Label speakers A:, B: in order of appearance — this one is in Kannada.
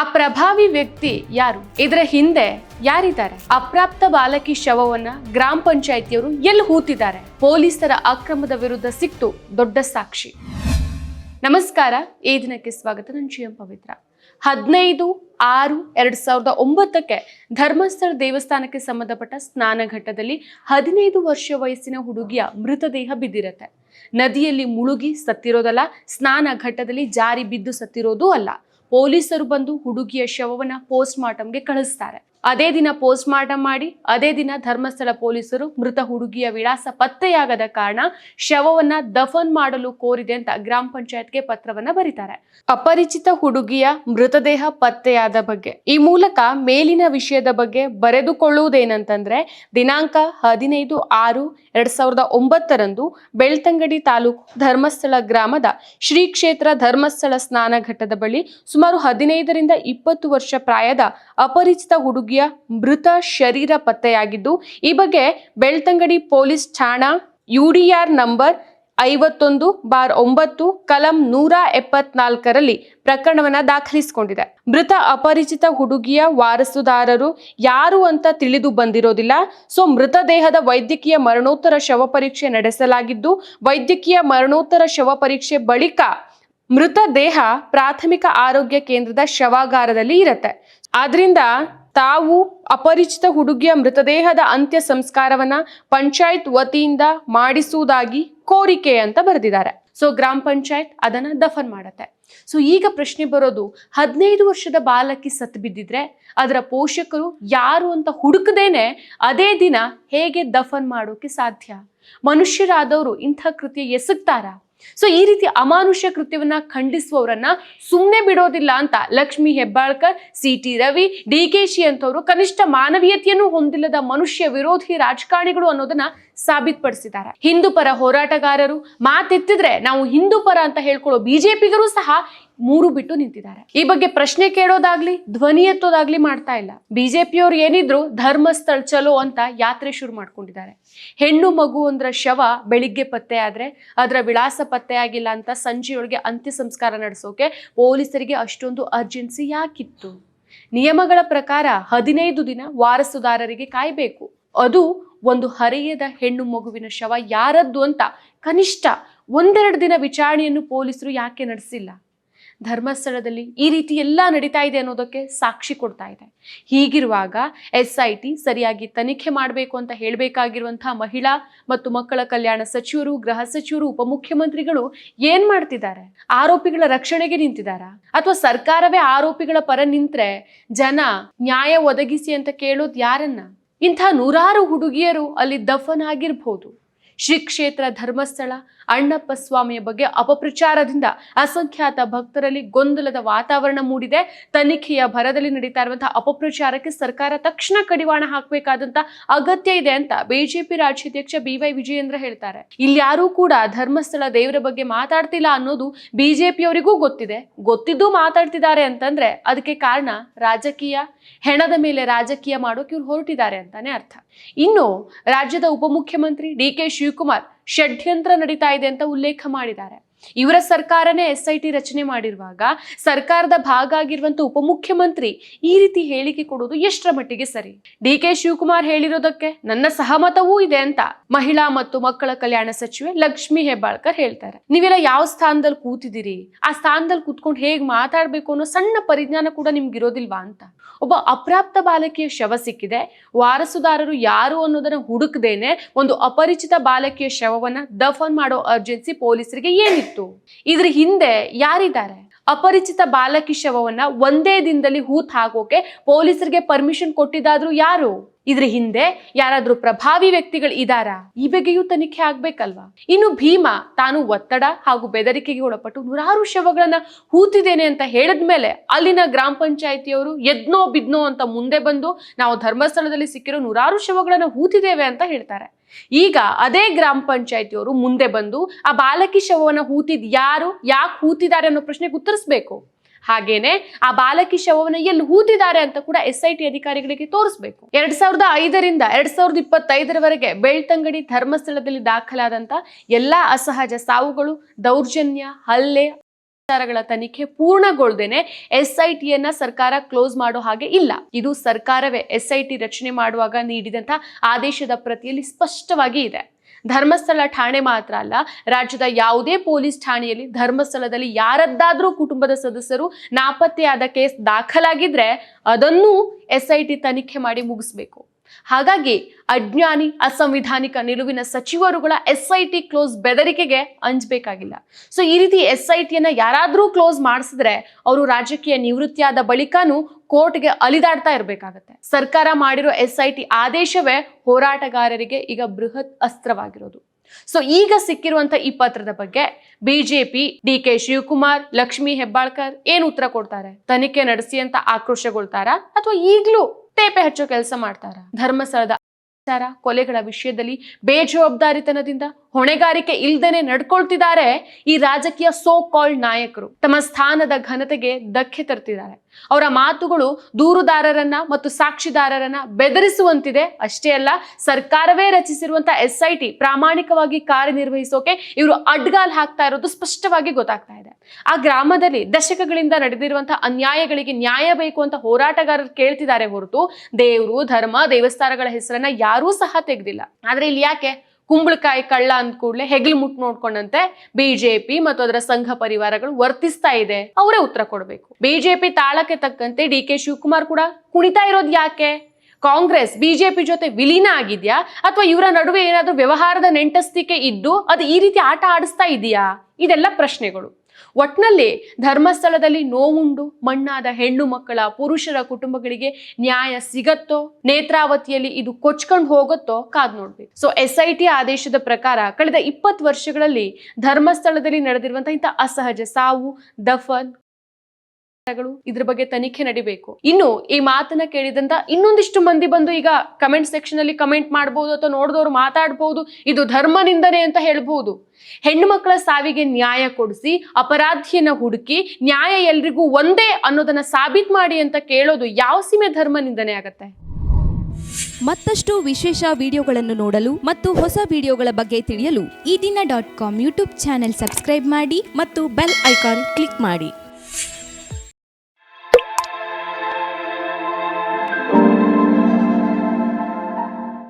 A: ಆ ಪ್ರಭಾವಿ ವ್ಯಕ್ತಿ ಯಾರು? ಇದರ ಹಿಂದೆ ಯಾರಿದ್ದಾರೆ? ಅಪ್ರಾಪ್ತ ಬಾಲಕಿ ಶವವನ್ನ ಗ್ರಾಮ ಪಂಚಾಯಿತಿಯವರು ಎಲ್ಲಿ ಹೂತಿದ್ದಾರೆ? ಪೊಲೀಸರ ಅಕ್ರಮದ ವಿರುದ್ಧ ಸಿಕ್ತು ದೊಡ್ಡ ಸಾಕ್ಷಿ. ನಮಸ್ಕಾರ, ಈ ದಿನಕ್ಕೆ ಸ್ವಾಗತ. ನಾನು ಜಿ ಎಂ ಪವಿತ್ರ. ಹದಿನೈದು ಆರು ಎರಡ್ ಸಾವಿರದ ಒಂಬತ್ತಕ್ಕೆ ಧರ್ಮಸ್ಥಳ ದೇವಸ್ಥಾನಕ್ಕೆ ಸಂಬಂಧಪಟ್ಟ ಸ್ನಾನ ಘಟ್ಟದಲ್ಲಿ ಹದಿನೈದು ವರ್ಷ ವಯಸ್ಸಿನ ಹುಡುಗಿಯ ಮೃತದೇಹ ಬಿದ್ದಿರತ್ತೆ. ನದಿಯಲ್ಲಿ ಮುಳುಗಿ ಸತ್ತಿರೋದಲ್ಲ, ಸ್ನಾನ ಘಟ್ಟದಲ್ಲಿ ಜಾರಿ ಬಿದ್ದು ಸತ್ತಿರೋದು ಅಲ್ಲ. ಪೊಲೀಸರು ಬಂದು ಹುಡುಗಿಯ ಶವವನ್ನ ಪೋಸ್ಟ್ ಮಾರ್ಟಂಗೆ ಕಳಿಸ್ತಾರೆ. ಅದೇ ದಿನ ಪೋಸ್ಟ್ ಮಾರ್ಟಮ್ ಮಾಡಿ, ಅದೇ ದಿನ ಧರ್ಮಸ್ಥಳ ಪೊಲೀಸರು ಮೃತ ಹುಡುಗಿಯ ವಿಳಾಸ ಪತ್ತೆಯಾಗದ ಕಾರಣ ಶವವನ್ನ ದಫನ್ ಮಾಡಲು ಕೋರಿದೆ ಅಂತ ಗ್ರಾಮ ಪಂಚಾಯತ್ಗೆ ಪತ್ರವನ್ನ ಬರೀತಾರೆ. ಅಪರಿಚಿತ ಹುಡುಗಿಯ ಮೃತದೇಹ ಪತ್ತೆಯಾದ ಬಗ್ಗೆ, ಈ ಮೂಲಕ ಮೇಲಿನ ವಿಷಯದ ಬಗ್ಗೆ ಬರೆದುಕೊಳ್ಳುವುದೇನಂತಂದ್ರೆ, ದಿನಾಂಕ ಹದಿನೈದು ಆರು ಎರಡ್ ಸಾವಿರದ ಒಂಬತ್ತರಂದು ಬೆಳ್ತಂಗಡಿ ತಾಲೂಕು ಧರ್ಮಸ್ಥಳ ಗ್ರಾಮದ ಶ್ರೀ ಕ್ಷೇತ್ರ ಧರ್ಮಸ್ಥಳ ಸ್ನಾನ ಘಟ್ಟದ ಬಳಿ ಸುಮಾರು ಹದಿನೈದರಿಂದ ಇಪ್ಪತ್ತು ವರ್ಷ ಪ್ರಾಯದ ಅಪರಿಚಿತ ಮೃತ ಶರೀರ ಪತ್ತೆಯಾಗಿದ್ದು, ಈ ಬಗ್ಗೆ ಬೆಳ್ತಂಗಡಿ ಪೊಲೀಸ್ ಠಾಣಾ ಯುಡಿಆರ್ ನಂಬರ್ ಐವತ್ತೊಂದು ಬಾರ್ ಒಂಬತ್ತು, ಕಲಂ ನೂರ ಎಪ್ಪತ್ನಾಲ್ಕರಲ್ಲಿ ಪ್ರಕರಣವನ್ನ ದಾಖಲಿಸಿಕೊಂಡಿದೆ. ಮೃತ ಅಪರಿಚಿತ ಹುಡುಗಿಯ ವಾರಸುದಾರರು ಯಾರು ಅಂತ ತಿಳಿದು ಬಂದಿರೋದಿಲ್ಲ. ಸೊ ಮೃತದೇಹದ ವೈದ್ಯಕೀಯ ಮರಣೋತ್ತರ ಶವ ಪರೀಕ್ಷೆ ನಡೆಸಲಾಗಿದ್ದು, ವೈದ್ಯಕೀಯ ಮರಣೋತ್ತರ ಶವ ಪರೀಕ್ಷೆ ಬಳಿಕ ಮೃತದೇಹ ಪ್ರಾಥಮಿಕ ಆರೋಗ್ಯ ಕೇಂದ್ರದ ಶವಾಗಾರದಲ್ಲಿ ಇರುತ್ತೆ. ಆದ್ರಿಂದ ತಾವು ಅಪರಿಚಿತ ಹುಡುಗಿಯ ಮೃತದೇಹದ ಅಂತ್ಯ ಸಂಸ್ಕಾರವನ್ನ ಪಂಚಾಯತ್ ವತಿಯಿಂದ ಮಾಡಿಸುವುದಾಗಿ ಕೋರಿಕೆ ಅಂತ ಬರೆದಿದ್ದಾರೆ. ಸೊ ಗ್ರಾಮ ಪಂಚಾಯತ್ ಅದನ್ನ ದಫನ್ ಮಾಡತ್ತೆ. ಸೊ ಈಗ ಪ್ರಶ್ನೆ ಬರೋದು, ಹದಿನೈದು ವರ್ಷದ ಬಾಲಕಿ ಸತ್ತು ಬಿದ್ದಿದ್ರೆ ಅದರ ಪೋಷಕರು ಯಾರು ಅಂತ ಹುಡುಕದೇನೆ ಅದೇ ದಿನ ಹೇಗೆ ದಫನ್ ಮಾಡೋಕೆ ಸಾಧ್ಯ? ಮನುಷ್ಯರಾದವರು ಇಂಥ ಕೃತ್ಯ ಎಸಗ್ತಾರಾ? ಸೊ ಈ ರೀತಿ ಅಮಾನುಷ್ಯ ಕೃತ್ಯವನ್ನ ಖಂಡಿಸುವವರನ್ನ ಸುಮ್ಮನೆ ಬಿಡೋದಿಲ್ಲ ಅಂತ Lakshmi Hebbalkar C T Ravi D K Shi ಅಂತವರು ಕನಿಷ್ಠ ಮಾನವೀಯತೆಯನ್ನು ಹೊಂದಿಲ್ಲದ ಮನುಷ್ಯ ವಿರೋಧಿ ರಾಜಕಾರಣಿಗಳು ಅನ್ನೋದನ್ನ ಸಾಬೀತುಪಡಿಸಿದ್ದಾರೆ. ಹಿಂದೂ ಪರ ಹೋರಾಟಗಾರರು ಮಾತೆತ್ತಿದ್ರೆ ನಾವು ಹಿಂದೂ ಪರ ಅಂತ ಹೇಳ್ಕೊಳ್ಳೋ ಬಿಜೆಪಿಗರು ಸಹ ಮೂರು ಬಿಟ್ಟು ನಿಂತಿದ್ದಾರೆ. ಈ ಬಗ್ಗೆ ಪ್ರಶ್ನೆ ಕೇಳೋದಾಗ್ಲಿ, ಧ್ವನಿ ಎತ್ತೋದಾಗ್ಲಿ ಮಾಡ್ತಾ ಇಲ್ಲ. ಬಿಜೆಪಿಯವ್ರು ಏನಿದ್ರು ಧರ್ಮಸ್ಥಳ ಚಲೋ ಅಂತ ಯಾತ್ರೆ ಶುರು ಮಾಡ್ಕೊಂಡಿದ್ದಾರೆ. ಹೆಣ್ಣು ಮಗು ಅಂದ್ರ ಶವ, ಬೆಳಿಗ್ಗೆ ಪತ್ತೆ ಆದ್ರೆ ಅದರ ವಿಳಾಸ ಪತ್ತೆ ಆಗಿಲ್ಲ ಅಂತ ಸಂಜೆಯೊಳಗೆ ಅಂತ್ಯ ಸಂಸ್ಕಾರ ನಡೆಸೋಕೆ ಪೊಲೀಸರಿಗೆ ಅಷ್ಟೊಂದು ಅರ್ಜೆನ್ಸಿ ಯಾಕಿತ್ತು? ನಿಯಮಗಳ ಪ್ರಕಾರ ಹದಿನೈದು ದಿನ ವಾರಸುದಾರರಿಗೆ ಕಾಯ್ಬೇಕು. ಅದು ಒಂದು ಹರೆಯದ ಹೆಣ್ಣು ಮಗುವಿನ ಶವ. ಯಾರದ್ದು ಅಂತ ಕನಿಷ್ಠ ಒಂದೆರಡು ದಿನ ವಿಚಾರಣೆಯನ್ನು ಪೊಲೀಸರು ಯಾಕೆ ನಡೆಸಿಲ್ಲ? ಧರ್ಮಸ್ಥಳದಲ್ಲಿ ಈ ರೀತಿ ಎಲ್ಲ ನಡೀತಾ ಇದೆ ಅನ್ನೋದಕ್ಕೆ ಸಾಕ್ಷಿ ಕೊಡ್ತಾ ಇದೆ. ಹೀಗಿರುವಾಗ ಎಸ್ ಐ ಟಿ ಸರಿಯಾಗಿ ತನಿಖೆ ಮಾಡಬೇಕು ಅಂತ ಹೇಳಬೇಕಾಗಿರುವಂತಹ ಮಹಿಳಾ ಮತ್ತು ಮಕ್ಕಳ ಕಲ್ಯಾಣ ಸಚಿವರು, ಗೃಹ ಸಚಿವರು, ಉಪಮುಖ್ಯಮಂತ್ರಿಗಳು ಏನ್ ಮಾಡ್ತಿದ್ದಾರೆ? ಆರೋಪಿಗಳ ರಕ್ಷಣೆಗೆ ನಿಂತಿದ್ದಾರಾ? ಅಥವಾ ಸರ್ಕಾರವೇ ಆರೋಪಿಗಳ ಪರ ನಿಂತ್ರೆ ಜನ ನ್ಯಾಯ ಒದಗಿಸಿ ಅಂತ ಕೇಳೋದು ಯಾರನ್ನ? ಇಂಥ ನೂರಾರು ಹುಡುಗಿಯರು ಅಲ್ಲಿ ದಫನ್ ಆಗಿರ್ಬೋದು ಶ್ರೀ ಕ್ಷೇತ್ರ ಧರ್ಮಸ್ಥಳ ಅಣ್ಣಪ್ಪ ಸ್ವಾಮಿಯ ಬಗ್ಗೆ ಅಪಪ್ರಚಾರದಿಂದ ಅಸಂಖ್ಯಾತ ಭಕ್ತರಲ್ಲಿ ಗೊಂದಲದ ವಾತಾವರಣ ಮೂಡಿದೆ. ತನಿಖೆಯ ಭರದಲ್ಲಿ ನಡೀತಾ ಇರುವಂತಹ ಅಪಪ್ರಚಾರಕ್ಕೆ ಸರ್ಕಾರ ತಕ್ಷಣ ಕಡಿವಾಣ ಹಾಕಬೇಕಾದಂತ ಅಗತ್ಯ ಇದೆ ಅಂತ ಬಿಜೆಪಿ ರಾಜ್ಯಾಧ್ಯಕ್ಷ ಬಿ ವೈ ವಿಜಯೇಂದ್ರ ಹೇಳ್ತಾರೆ. ಇಲ್ಲಿ ಯಾರೂ ಕೂಡ ಧರ್ಮಸ್ಥಳ ದೇವರ ಬಗ್ಗೆ ಮಾತಾಡ್ತಿಲ್ಲ ಅನ್ನೋದು ಬಿಜೆಪಿಯವರಿಗೂ ಗೊತ್ತಿದೆ. ಗೊತ್ತಿದ್ದು ಮಾತಾಡ್ತಿದ್ದಾರೆ ಅಂತಂದ್ರೆ ಅದಕ್ಕೆ ಕಾರಣ ರಾಜಕೀಯ, ಹೆಣದ ಮೇಲೆ ರಾಜಕೀಯ ಮಾಡೋಕೆ ಇವ್ರು ಹೊರಟಿದ್ದಾರೆ ಅಂತಾನೆ ಅರ್ಥ. ಇನ್ನು ರಾಜ್ಯದ ಉಪಮುಖ್ಯಮಂತ್ರಿ ಡಿ ಕೆ ಶಿವಕುಮಾರ್ ಷಡ್ಯಂತ್ರ ನಡೀತಾ ಇದೆ ಅಂತ ಉಲ್ಲೇಖ ಮಾಡಿದ್ದಾರೆ. ಇವರ ಸರ್ಕಾರನೇ ಎಸ್ ಐ ಟಿ ರಚನೆ ಮಾಡಿರುವಾಗ ಸರ್ಕಾರದ ಭಾಗ ಆಗಿರುವಂತ ಉಪಮುಖ್ಯಮಂತ್ರಿ ಈ ರೀತಿ ಹೇಳಿಕೆ ಕೊಡೋದು ಎಷ್ಟರ ಮಟ್ಟಿಗೆ ಸರಿ? ಡಿ ಕೆ ಶಿವಕುಮಾರ್ ಹೇಳಿರೋದಕ್ಕೆ ನನ್ನ ಸಹಮತವೂ ಇದೆ ಅಂತ ಮಹಿಳಾ ಮತ್ತು ಮಕ್ಕಳ ಕಲ್ಯಾಣ ಸಚಿವೆ ಲಕ್ಷ್ಮಿ ಹೆಬ್ಬಾಳ್ಕರ್ ಹೇಳ್ತಾರೆ. ನೀವೆಲ್ಲ ಯಾವ ಸ್ಥಾನದಲ್ಲಿ ಕೂತಿದ್ದೀರಿ? ಆ ಸ್ಥಾನದಲ್ಲಿ ಕೂತ್ಕೊಂಡು ಹೇಗೆ ಮಾತಾಡ್ಬೇಕು ಅನ್ನೋ ಸಣ್ಣ ಪರಿಜ್ಞಾನ ಕೂಡ ನಿಮ್ಗೆ ಇರೋದಿಲ್ವಾ ಅಂತ? ಒಬ್ಬ ಅಪ್ರಾಪ್ತ ಬಾಲಕಿಯ ಶವ ಸಿಕ್ಕಿದೆ. ವಾರಸುದಾರರು ಯಾರು ಅನ್ನೋದನ್ನ ಹುಡುಕದೇನೆ ಒಂದು ಅಪರಿಚಿತ ಬಾಲಕಿಯ ಶವವನ್ನ ದಫನ್ ಮಾಡೋ ಅರ್ಜೆನ್ಸಿ ಪೊಲೀಸರಿಗೆ ಏನಿತ್ತು? ಇದ್ರ ಹಿಂದೆ ಯಾರಿದ್ದಾರೆ? ಅಪರಿಚಿತ ಬಾಲಕಿ ಶವವನ್ನ ಒಂದೇ ದಿನದಲ್ಲಿ ಹೂತ್ ಹಾಕೋಕೆ ಪೊಲೀಸರಿಗೆ ಪರ್ಮಿಷನ್ ಕೊಟ್ಟಿದ್ದಾದ್ರೂ ಯಾರು? ಇದ್ರ ಹಿಂದೆ ಯಾರಾದ್ರೂ ಪ್ರಭಾವಿ ವ್ಯಕ್ತಿಗಳು ಇದಾರಾ? ಈ ಬಗ್ಗೆಯೂ ತನಿಖೆ ಆಗ್ಬೇಕಲ್ವಾ? ಇನ್ನು ಭೀಮಾ ತಾನು ಒತ್ತಡ ಹಾಗೂ ಬೆದರಿಕೆಗೆ ಒಳಪಟ್ಟು ನೂರಾರು ಶವಗಳನ್ನ ಹೂತಿದ್ದೇನೆ ಅಂತ ಹೇಳಿದ್ಮೇಲೆ ಅಲ್ಲಿನ ಗ್ರಾಮ ಪಂಚಾಯಿತಿಯವರು ಎದ್ನೋ ಬಿದ್ನೋ ಅಂತ ಮುಂದೆ ಬಂದು ನಾವು ಧರ್ಮಸ್ಥಳದಲ್ಲಿ ಸಿಕ್ಕಿರೋ ನೂರಾರು ಶವಗಳನ್ನ ಹೂತಿದ್ದೇವೆ ಅಂತ ಹೇಳ್ತಾರೆ. ಈಗ ಅದೇ ಗ್ರಾಮ ಪಂಚಾಯತಿಯವರು ಮುಂದೆ ಬಂದು, ಆ ಬಾಲಕಿ ಶವವನ್ನು ಹೂತಿದ್ ಯಾರು? ಯಾಕೆ ಹೂತಿದ್ದಾರೆ ಅನ್ನೋ ಪ್ರಶ್ನೆಗೆ ಉತ್ತರಿಸ್ಬೇಕು. ಹಾಗೇನೆ ಆ ಬಾಲಕಿ ಶವವನ್ನು ಎಲ್ಲಿ ಹೂತಿದ್ದಾರೆ ಅಂತ ಕೂಡ ಎಸ್ ಐ ಟಿ ಅಧಿಕಾರಿಗಳಿಗೆ ತೋರಿಸ್ಬೇಕು. ಎರಡ್ ಸಾವಿರದ ಐದರಿಂದ ಎರಡ್ ಸಾವಿರದ ಇಪ್ಪತ್ತೈದರವರೆಗೆ ಬೆಳ್ತಂಗಡಿ ಧರ್ಮಸ್ಥಳದಲ್ಲಿ ದಾಖಲಾದಂತ ಎಲ್ಲಾ ಅಸಹಜ ಸಾವುಗಳು, ದೌರ್ಜನ್ಯ, ಹಲ್ಲೆ ವಿಚಾರಗಳ ತನಿಖೆ ಪೂರ್ಣಗೊಳ್ದೇನೆ ಎಸ್ ಐ ಟಿಯನ್ನ ಸರ್ಕಾರ ಕ್ಲೋಸ್ ಮಾಡೋ ಹಾಗೆ ಇಲ್ಲ. ಇದು ಸರ್ಕಾರವೇ ಎಸ್ಐಟಿ ರಚನೆ ಮಾಡುವಾಗ ನೀಡಿದಂತಹ ಆದೇಶದ ಪ್ರತಿಯಲ್ಲಿ ಸ್ಪಷ್ಟವಾಗಿ ಇದೆ. ಧರ್ಮಸ್ಥಳ ಠಾಣೆ ಮಾತ್ರ ಅಲ್ಲ, ರಾಜ್ಯದ ಯಾವುದೇ ಪೊಲೀಸ್ ಠಾಣೆಯಲ್ಲಿ ಧರ್ಮಸ್ಥಳದಲ್ಲಿ ಯಾರದ್ದಾದ್ರೂ ಕುಟುಂಬದ ಸದಸ್ಯರು ನಾಪತ್ತೆಯಾದ ಕೇಸ್ ದಾಖಲಾಗಿದ್ರೆ ಅದನ್ನು ಎಸ್ಐಟಿ ತನಿಖೆ ಮಾಡಿ ಮುಗಿಸ್ಬೇಕು. ಹಾಗಾಗಿ ಅಜ್ಞಾನಿ, ಅಸಂವಿಧಾನಿಕ ನಿಲುವಿನ ಸಚಿವರುಗಳ ಎಸ್ ಐ ಟಿ ಕ್ಲೋಸ್ ಬೆದರಿಕೆಗೆ ಅಂಜಬೇಕಾಗಿಲ್ಲ. ಸೊ ಈ ರೀತಿ ಎಸ್ ಐ ಟಿಯನ್ನ ಯಾರಾದರೂ ಕ್ಲೋಸ್ ಮಾಡಿಸಿದ್ರೆ ಅವರು ರಾಜಕೀಯ ನಿವೃತ್ತಿಯಾದ ಬಳಿಕನೂ ಕೋರ್ಟ್ಗೆ ಅಲಿದಾಡ್ತಾ ಇರಬೇಕಾಗತ್ತೆ. ಸರ್ಕಾರ ಮಾಡಿರೋ ಎಸ್ ಐ ಟಿ ಆದೇಶವೇ ಹೋರಾಟಗಾರರಿಗೆ ಈಗ ಬೃಹತ್ ಅಸ್ತ್ರವಾಗಿರೋದು. ಸೊ ಈಗ ಸಿಕ್ಕಿರುವಂತ ಈ ಪತ್ರದ ಬಗ್ಗೆ BJP D K Shivakumar, Lakshmi Hebbalkar ಏನ್ ಉತ್ತರ ಕೊಡ್ತಾರೆ? ತನಿಖೆ ನಡೆಸಿ ಅಂತ ಆಕ್ರೋಶಗೊಳ್ತಾರಾ? ಅಥವಾ ಈಗ್ಲೂ ತೇಪೆ ಹಚ್ಚೋ ಕೆಲಸ ಮಾಡ್ತಾರ? ಧರ್ಮಸ್ಥಳದ ಅತ್ಯಾಚಾರ, ಕೊಲೆಗಳ ವಿಷಯದಲ್ಲಿ ಬೇಜವಾಬ್ದಾರಿತನದಿಂದ? ಹೊಣೆಗಾರಿಕೆ ಇಲ್ದೇನೆ ನಡ್ಕೊಳ್ತಿದ್ದಾರೆ ಈ ರಾಜಕೀಯ ಸೋ ಕಾಲ್ಡ್ ನಾಯಕರು. ತಮ್ಮ ಸ್ಥಾನದ ಘನತೆಗೆ ಧಕ್ಕೆ ತರ್ತಿದ್ದಾರೆ. ಅವರ ಮಾತುಗಳು ದೂರುದಾರರನ್ನ ಮತ್ತು ಸಾಕ್ಷಿದಾರರನ್ನ ಬೆದರಿಸುವಂತಿದೆ. ಅಷ್ಟೇ ಅಲ್ಲ, ಸರ್ಕಾರವೇ ರಚಿಸಿರುವಂತ ಎಸ್ ಐ ಟಿ ಪ್ರಾಮಾಣಿಕವಾಗಿ ಕಾರ್ಯನಿರ್ವಹಿಸೋಕೆ ಇವರು ಅಡ್ಗಾಲ್ ಹಾಕ್ತಾ ಇರೋದು ಸ್ಪಷ್ಟವಾಗಿ ಗೊತ್ತಾಗ್ತಾ ಇದೆ. ಆ ಗ್ರಾಮದಲ್ಲಿ ದಶಕಗಳಿಂದ ನಡೆದಿರುವಂತಹ ಅನ್ಯಾಯಗಳಿಗೆ ನ್ಯಾಯ ಬೇಕು ಅಂತ ಹೋರಾಟಗಾರರು ಕೇಳ್ತಿದ್ದಾರೆ ಹೊರತು ದೇವರು, ಧರ್ಮ, ದೇವಸ್ಥಾನಗಳ ಹೆಸರನ್ನ ಯಾರೂ ಸಹ ತೆಗೆದಿಲ್ಲ. ಆದ್ರೆ ಇಲ್ಲಿ ಯಾಕೆ? ಕುಂಬಳಕಾಯಿ ಕಳ್ಳ ಅಂದ ಕೂಡಲೇ ಹೆಗಲು ಮುಟ್ ನೋಡ್ಕೊಂಡಂತೆ ಬಿಜೆಪಿ ಮತ್ತು ಅದರ ಸಂಘ ಪರಿವಾರಗಳು ವರ್ತಿಸ್ತಾ ಇದೆ. ಅವರೇ ಉತ್ತರ ಕೊಡಬೇಕು. ಬಿಜೆಪಿ ತಾಳಕ್ಕೆ ತಕ್ಕಂತೆ ಡಿ ಕೆ ಶಿವಕುಮಾರ್ ಕೂಡ ಕುಣಿತಾ ಇರೋದು ಯಾಕೆ? ಕಾಂಗ್ರೆಸ್, ಬಿಜೆಪಿ ಜೊತೆ ವಿಲೀನ ಆಗಿದ್ಯಾ? ಅಥವಾ ಇವರ ನಡುವೆ ಏನಾದರೂ ವ್ಯವಹಾರದ ನೆಂಟಸ್ತಿಕೆ ಇದ್ದು ಅದು ಈ ರೀತಿ ಆಟ ಆಡಿಸ್ತಾ ಇದೆಯಾ? ಇದೆಲ್ಲ ಪ್ರಶ್ನೆಗಳು. ಒಟ್ನಲ್ಲಿ ಧರ್ಮಸ್ಥಳದಲ್ಲಿ ನೋವುಂಡು ಮಣ್ಣಾದ ಹೆಣ್ಣು ಮಕ್ಕಳ, ಪುರುಷರ ಕುಟುಂಬಗಳಿಗೆ ನ್ಯಾಯ ಸಿಗತ್ತೋ, ನೇತ್ರಾವತಿಯಲ್ಲಿ ಇದು ಕೊಚ್ಕೊಂಡು ಹೋಗುತ್ತೋ ಕಾದ್ ನೋಡ್ಬೇಕು. ಸೊ ಎಸ್ ಐ ಟಿ ಆದೇಶದ ಪ್ರಕಾರ ಕಳೆದ ಇಪ್ಪತ್ತು ವರ್ಷಗಳಲ್ಲಿ ಧರ್ಮಸ್ಥಳದಲ್ಲಿ ನಡೆದಿರುವಂತಹ ಇಂಥ ಅಸಹಜ ಸಾವು, ದಫನ್ ಗಳು ಇದ್ರ ಬಗ್ಗೆ ತನಿಖೆ ನಡಿಬೇಕು. ಇನ್ನು ಈ ಮಾತನ್ನ ಕೇಳಿದಂತ ಇನ್ನೊಂದಿಷ್ಟು ಮಂದಿ ಬಂದು ಈಗ ಕಮೆಂಟ್ ಸೆಕ್ಷನ್ ಅಲ್ಲಿ ಕಮೆಂಟ್ ಮಾಡಬಹುದು ಅಥವಾ ನೋಡಿದವರು ಮಾತಾಡಬಹುದು ಇದು ಧರ್ಮ ನಿಂದನೆ ಅಂತ ಹೇಳ್ಬಹುದು ಹೆಣ್ಣು ಮಕ್ಕಳ ಸಾವಿಗೆ ನ್ಯಾಯ ಕೊಡಿಸಿ, ಅಪರಾಧಿಯನ್ನ ಹುಡುಕಿ, ನ್ಯಾಯ ಎಲ್ರಿಗೂ ಒಂದೇ ಅನ್ನೋದನ್ನ ಸಾಬೀತ್ ಮಾಡಿ ಅಂತ ಕೇಳೋದು ಯಾವ ಸೀಮೆ ಧರ್ಮ ನಿಂದನೆ ಆಗತ್ತೆ?
B: ಮತ್ತಷ್ಟು ವಿಶೇಷ ವಿಡಿಯೋಗಳನ್ನು ನೋಡಲು ಮತ್ತು ಹೊಸ ವಿಡಿಯೋಗಳ ಬಗ್ಗೆ ತಿಳಿಯಲು
C: Ee Dina dot com YouTube channel subscribe ಮಾಡಿ ಮತ್ತು ಬೆಲ್ ಐಕಾನ್ ಕ್ಲಿಕ್ ಮಾಡಿ.